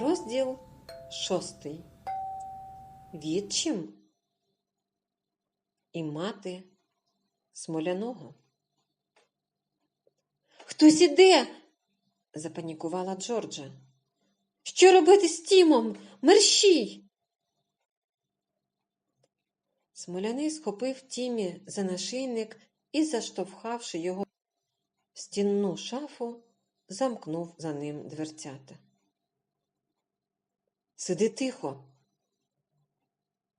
Розділ шостий. Відчим і мати смоляного. Хтось іде, запанікувала Джорджа. Що робити з Тімом? Мерщій. Смоляний схопив Тімі за нашийник і, заштовхавши його в стінну шафу, замкнув за ним дверцята. Сиди тихо,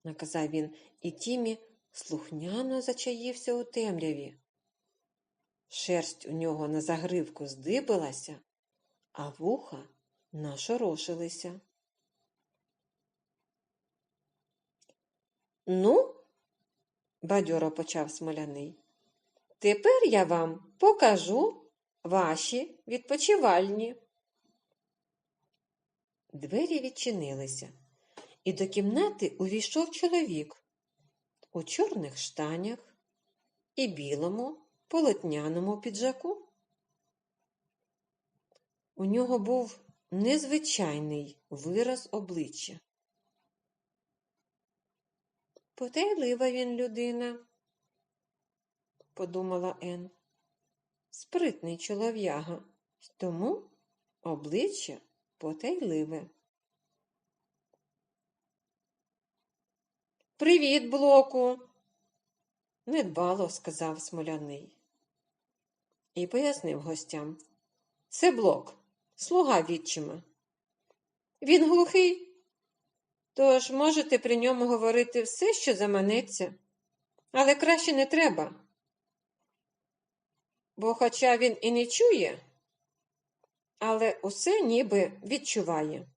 наказав він, і Тімі слухняно зачаївся у темряві. Шерсть у нього на загривку здибилася, а вуха нашорошилися. Ну, бадьоро почав смоляний, тепер я вам покажу ваші відпочивальні. Двері відчинилися, і до кімнати увійшов чоловік у чорних штанях і білому полотняному піджаку. У нього був незвичайний вираз обличчя. Потайлива він людина, подумала Ен. Спритний чолов'яга, тому обличчя потайливе. Привіт, блоку, недбало сказав смоляний. І пояснив гостям. Це блок, слуга відчима. Він глухий, тож можете при ньому говорити все, що заманеться, але краще не треба. Бо, хоча він і не чує, але усе ніби відчуває.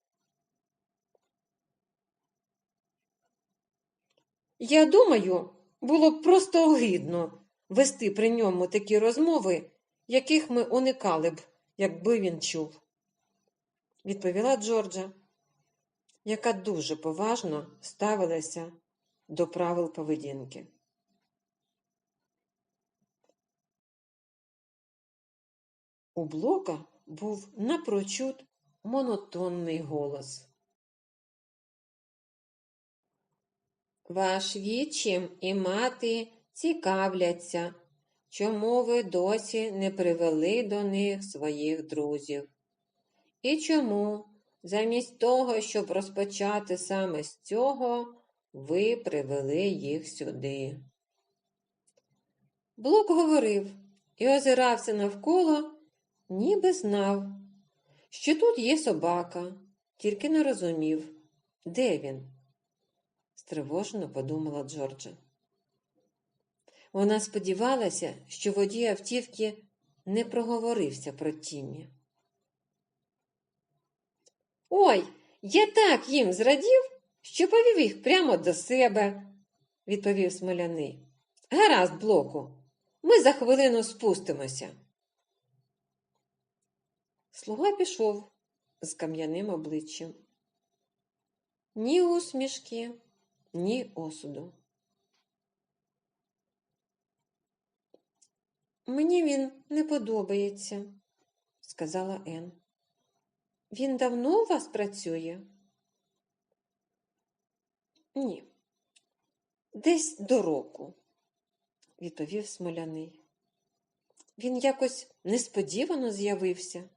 Я думаю, було б просто огидно вести при ньому такі розмови, яких ми уникали б, якби він чув, відповіла Джорджа, яка дуже поважно ставилася до правил поведінки. У блока був напрочуд монотонний голос. Ваш вічим і мати цікавляться, чому ви досі не привели до них своїх друзів. І чому, замість того, щоб розпочати саме з цього, ви привели їх сюди. Блок говорив і озирався навколо, ніби знав, що тут є собака, тільки не розумів, де він стривожено подумала Джорджа. Вона сподівалася, що водій автівки не проговорився про Тіммі. Ой, я так їм зрадів, що повів їх прямо до себе, відповів смоляний. Гаразд, блоку, ми за хвилину спустимося. Слуга пішов з кам'яним обличчям. Ні усмішки, ні осуду. Мені він не подобається, сказала Ен. Він давно у вас працює? Ні. Десь до року, відповів смоляний. Він якось несподівано з'явився.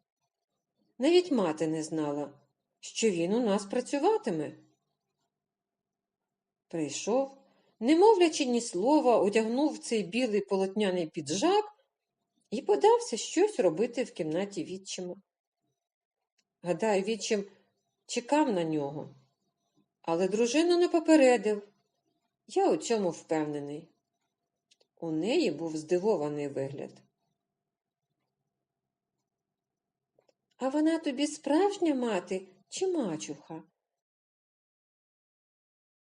Навіть мати не знала, що він у нас працюватиме. Прийшов, не мовлячи ні слова, одягнув цей білий полотняний піджак і подався щось робити в кімнаті відчима. Гадаю, відчим чекав на нього, але дружину не попередив. Я у цьому впевнений. У неї був здивований вигляд. А вона тобі справжня мати чи мачуха?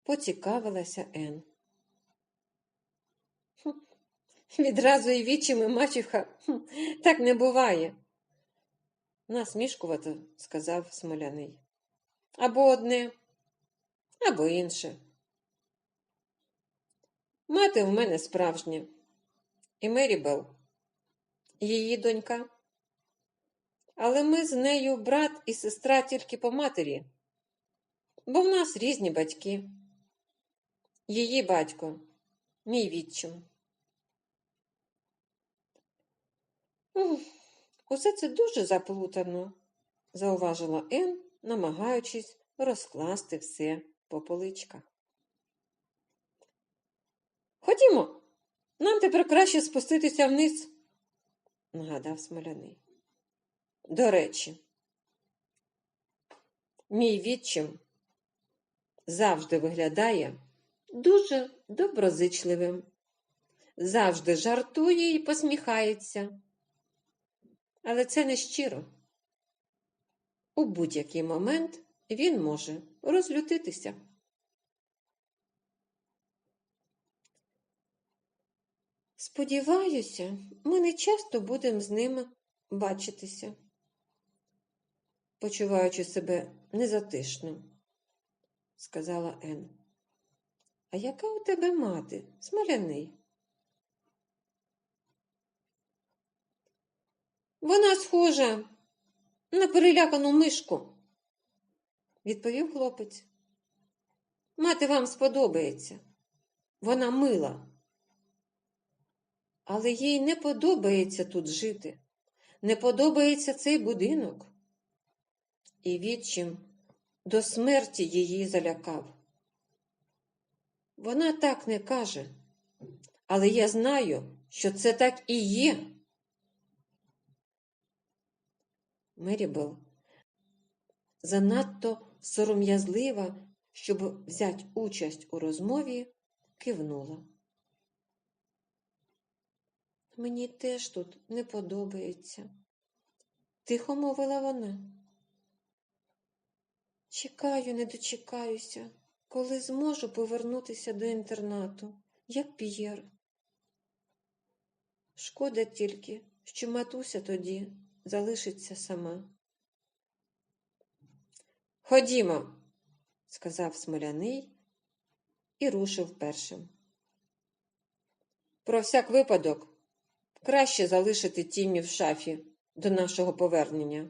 поцікавилася Ен. Відразу і вічим і мачуха так не буває. Насмішкувато, сказав смоляний. Або одне, або інше. Мати в мене справжня, і Мерібел, її донька. Але ми з нею брат і сестра тільки по матері, бо в нас різні батьки. Її батько, мій відчим. Усе це дуже заплутано, зауважила Ен, намагаючись розкласти все по поличках. Ходімо, нам тепер краще спуститися вниз, нагадав смоляний. До речі, мій відчим завжди виглядає дуже доброзичливим, завжди жартує і посміхається. Але це не щиро. У будь-який момент він може розлютитися. Сподіваюся, ми не часто будемо з ними бачитися, почуваючи себе незатишно, сказала Ен. А яка у тебе мати, смоляний? Вона схожа на перелякану мишку, відповів хлопець. Мати вам сподобається. Вона мила. Але їй не подобається тут жити, не подобається цей будинок. І відчим до смерті її залякав. Вона так не каже, але я знаю, що це так і є. Мерібел занадто сором'язлива, щоб взяти участь у розмові, кивнула. Мені теж тут не подобається, тихо мовила вона. Чекаю, не дочекаюся, коли зможу повернутися до інтернату, як П'єр. Шкода тільки, що матуся тоді залишиться сама. Ходімо, сказав смоляний і рушив першим. Про всяк випадок краще залишити Тімі в шафі до нашого повернення,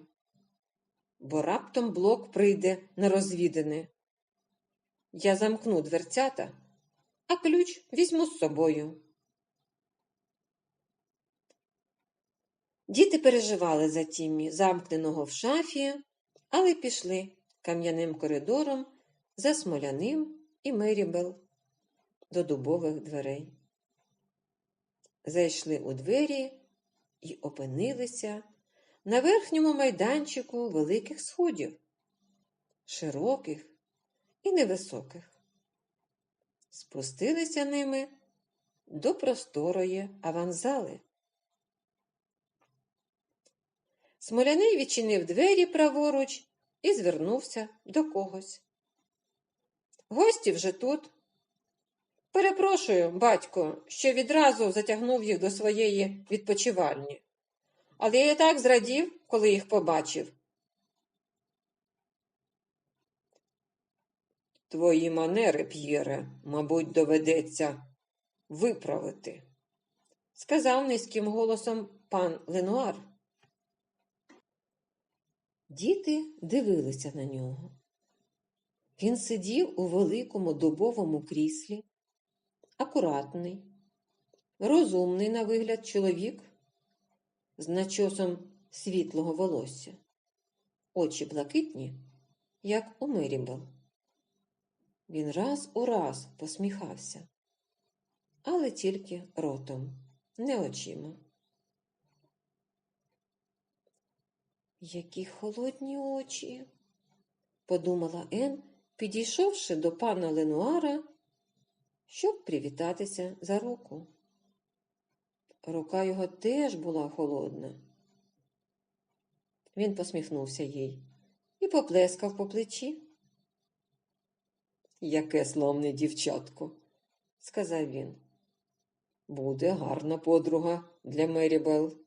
бо раптом блок прийде нерозвіданий. Я замкну дверцята, а ключ візьму з собою. Діти переживали за Тіммі, замкненого в шафі, але пішли кам'яним коридором за смоляним і Мерібел до дубових дверей. Зайшли у двері і опинилися на верхньому майданчику великих сходів, широких і невисоких. Спустилися ними до просторої аванзали. Смоляний відчинив двері праворуч і звернувся до когось. Гості вже тут. Перепрошую, батько, що відразу затягнув їх до своєї відпочивальні. Але я так зрадів, коли їх побачив. Твої манери, П'єре, мабуть, доведеться виправити, сказав низьким голосом пан Ленуар. Діти дивилися на нього. Він сидів у великому дубовому кріслі, акуратний, розумний на вигляд чоловік з начосом світлого волосся, очі блакитні, як у Мерібел. Він раз у раз посміхався, але тільки ротом, не очима. Які холодні очі, подумала Ен, підійшовши до пана Ленуара, щоб привітатися за руку. Рука його теж була холодна. Він посміхнувся їй і поплескав по плечі. Яке славне дівчатко, сказав він. Буде гарна подруга для Мерібел.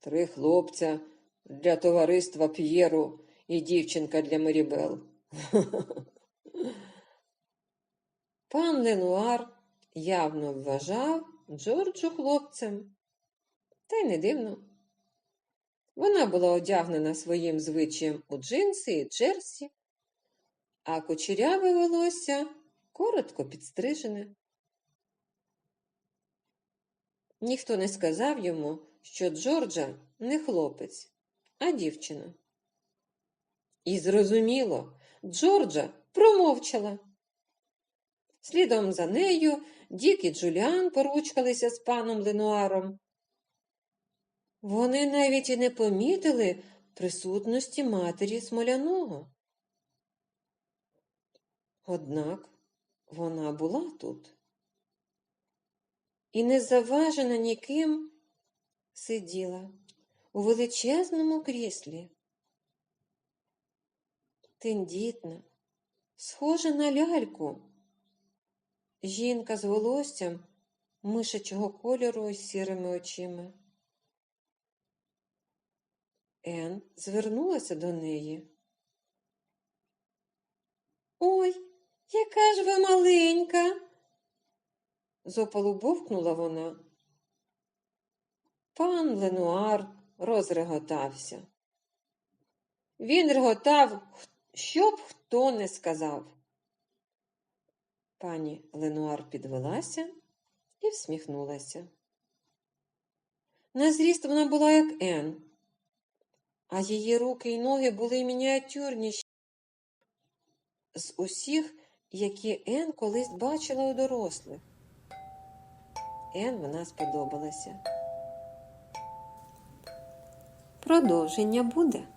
Три хлопця для товариства П'єру і дівчинка для Мерібел. Пан Ленуар явно вважав Джорджу хлопцем. Та й не дивно. Вона була одягнена своїм звичаєм у джинси і джерсі, а кучеряве волосся коротко підстрижене. Ніхто не сказав йому, що Джорджа не хлопець, а дівчина. І зрозуміло, Джорджа промовчала. Слідом за нею Дік і Джуліан поручкалися з паном Ленуаром. Вони навіть і не помітили присутності матері смоляного. Однак вона була тут і, не заважена ніким, сиділа у величезному кріслі. Тендітна, схожа на ляльку. Жінка з волоссям мишачого кольору і сірими очима. Ен звернулася до неї. Ой, яка ж ви маленька. З опалу бовкнула вона. Пан Ленуар розреготався. Він реготав, що б хто не сказав. Пані Ленуар підвелася і всміхнулася. На зріст вона була як Ен, а її руки й ноги були мініатюрніші з усіх, які Ен колись бачила у дорослих. Ен вона сподобалася. Продовження буде.